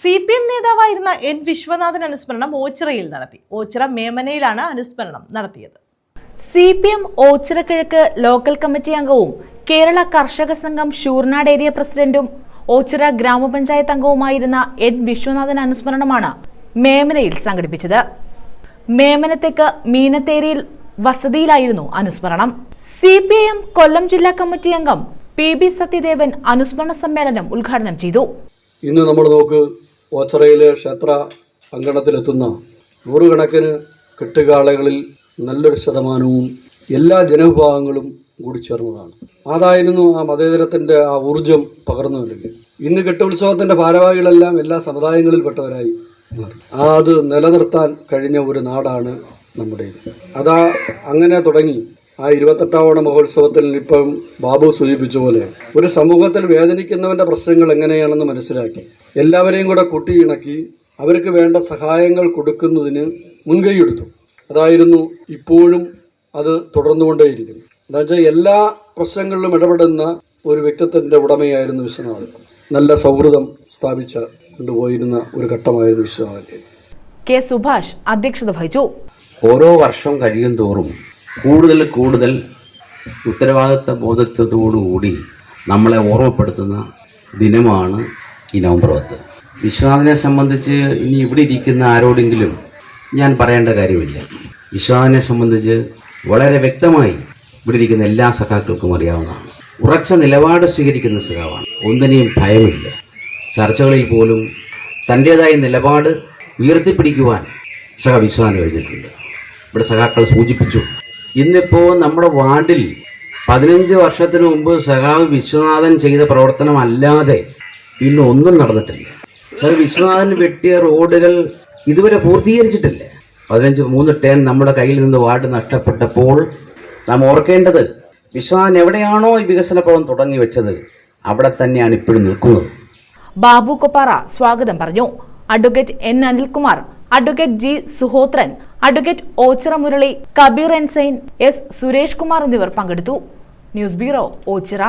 C P M നേതാവായിരുന്ന N Viswanathan അനുസ്മരണം ഓച്ചിറയിൽ നടത്തി. ഓച്ചിറ മേമനയിലാണ് അനുസ്മരണം നടത്തിയത്. സി പി എം ഓച്ചിറക്കിഴക്ക് ലോക്കൽ കമ്മിറ്റി അംഗവും കേരള കർഷക സംഘം ഷൂർനാട് ഏരിയ പ്രസിഡന്റും ഓച്ചിറ ഗ്രാമപഞ്ചായത്ത് അംഗവുമായിരുന്ന എൻ വിശ്വനാഥൻ അനുസ്മരണമാണ് മേമനയിൽ സംഘടിപ്പിച്ചത്. മേമനത്തേക്ക് മീനത്തേരിയിൽ വസതിയിലായിരുന്നു അനുസ്മരണം. C P I M Kollam ജില്ലാ കമ്മിറ്റി അംഗം പി ബി സത്യദേവൻ അനുസ്മരണ സമ്മേളനം ഉദ്ഘാടനം ചെയ്തു. ഇന്ന് നമ്മൾ നോക്ക് ഓച്ചറയിലെ ക്ഷേത്ര അങ്കണത്തിലെത്തുന്ന നൂറുകണക്കിന് കെട്ടുകാളകളിൽ നല്ലൊരു ശതമാനവും എല്ലാ ജനവിഭാഗങ്ങളും കൂടി ചേർന്നതാണ്. അതായിരുന്നു ആ മതേതരത്തിന്റെ ആ ഊർജം പകർന്നു നൽകി. ഇന്ന് കെട്ടുത്സവത്തിന്റെ ഭാരവാഹികളെല്ലാം എല്ലാ സമുദായങ്ങളിൽപ്പെട്ടവരായി അത് നിലനിർത്താൻ കഴിഞ്ഞ ഒരു നാടാണ് നമ്മുടേത്. അതാ അങ്ങനെ തുടങ്ങി. ആ ഇരുപത്തെട്ടാവണ മഹോത്സവത്തിൽ ഇപ്പം ബാബു സൂചിപ്പിച്ച പോലെ ഒരു സമൂഹത്തിൽ വേദനിക്കുന്നവന്റെ പ്രശ്നങ്ങൾ എങ്ങനെയാണെന്ന് മനസ്സിലാക്കി. എല്ലാവരെയും കൂടെ കൂട്ടിയിണക്കി അവർക്ക് വേണ്ട സഹായങ്ങൾ കൊടുക്കുന്നതിന് മുൻകൈയെടുത്തു. അതായിരുന്നു ഇപ്പോഴും അത് തുടർന്നുകൊണ്ടേയിരിക്കുന്നു എന്താ വെച്ചാൽ എല്ലാ പ്രശ്നങ്ങളിലും ഇടപെടുന്ന ഒരു വ്യക്തിത്വത്തിന്റെ ഉടമയായിരുന്നു വിശ്വനാഥൻ. നല്ല സൗഹൃദം സ്ഥാപിച്ച കൊണ്ടുപോയിരുന്ന ഒരു ഘട്ടമായിരുന്നു വിശ്വനാഥന്റെ കെ സുഭാഷ് അധ്യക്ഷത വഹിച്ചു. ഓരോ വർഷം കഴിയും തോറും കൂടുതൽ കൂടുതൽ ഉത്തരവാദിത്വ ബോധത്തോടുകൂടി നമ്മളെ ഓർമ്മപ്പെടുത്തുന്ന ദിനമാണ് ഈ നവംബർ പത്ത്. വിശ്വനാഥിനെ സംബന്ധിച്ച് ഇനി ഇവിടെ ഇരിക്കുന്ന ആരോടെങ്കിലും ഞാൻ പറയേണ്ട കാര്യമില്ല. വിശ്വനാഥിനെ സംബന്ധിച്ച് വളരെ വ്യക്തമായി ഇവിടെ ഇരിക്കുന്ന എല്ലാ സഖാക്കൾക്കും അറിയാവുന്നതാണ്. ഉറച്ച നിലപാട് സ്വീകരിക്കുന്ന സഖാവാണ്. ഒന്നിനെയും ഭയമില്ല. ചർച്ചകളിൽ പോലും തന്റേതായ നിലപാട് ഉയർത്തിപ്പിടിക്കുവാൻ സഹ വിശ്വാസം കഴിഞ്ഞിട്ടുണ്ട്. ഇവിടെ സഖാക്കൾ സൂചിപ്പിച്ചു. ഇന്നിപ്പോ നമ്മുടെ വാർഡിൽ പതിനഞ്ച് വർഷത്തിന് മുമ്പ് സഖാവ് വിശ്വനാഥൻ ചെയ്ത പ്രവർത്തനം അല്ലാതെ ഇന്ന് ഒന്നും നടന്നിട്ടില്ല. സർ വിശ്വനാഥൻ വെട്ടിയ റോഡുകൾ ഇതുവരെ പൂർത്തീകരിച്ചിട്ടില്ല. പതിനഞ്ച് മൂന്ന് ടേൺ നമ്മുടെ കയ്യിൽ നിന്ന് വാർഡ് നഷ്ടപ്പെട്ടപ്പോൾ നാം ഓർക്കേണ്ടത് വിശ്വനാഥൻ എവിടെയാണോ ഈ വികസന പ്രവർത്തനം തുടങ്ങി വെച്ചത് അവിടെ തന്നെയാണ് ഇപ്പോഴും നിൽക്കുന്നത്. ബാബു കൊപ്പാറ സ്വാഗതം പറഞ്ഞു. Advocate N Anilkumar advocate G Suhothran advocate Ochira Murali Kabeer ensign S Suresh Kumar എന്നിവർ പങ്കെടുത്തു. News bureau Ochira.